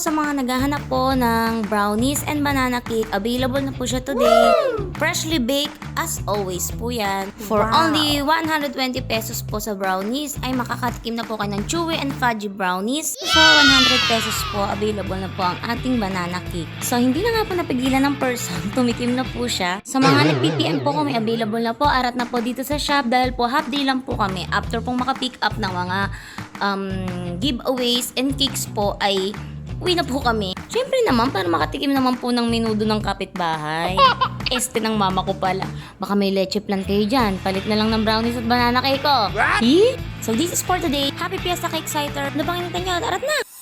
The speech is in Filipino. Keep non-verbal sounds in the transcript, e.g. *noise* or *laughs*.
sa mga naghahanap po ng brownies and banana cake, available na po siya today. Freshly baked as always po yan. For Wow. only 120 pesos po sa brownies ay makakatikim na po kayo ng chewy and fudgy brownies. For 100 pesos po, available na po ang ating banana cake. So hindi na nga po napigilan ng person, *laughs* tumikim na po siya. Sa mga nag-PPM po may available na po, arat na po dito sa shop dahil po half day lang po kami. After pong makapick up ng mga um, giveaways and cakes po ay uwi na po kami. Siyempre naman, para makatikim naman po ng minudo ng kapitbahay. *laughs* Este ng mama ko pala. Baka may leche plan kayo dyan. Palit na lang ng brownies at banana cake ko. What? Eh? So this is for today. Happy Fiesta Cake Exciter. Ano bang inintay nyo? Arat na!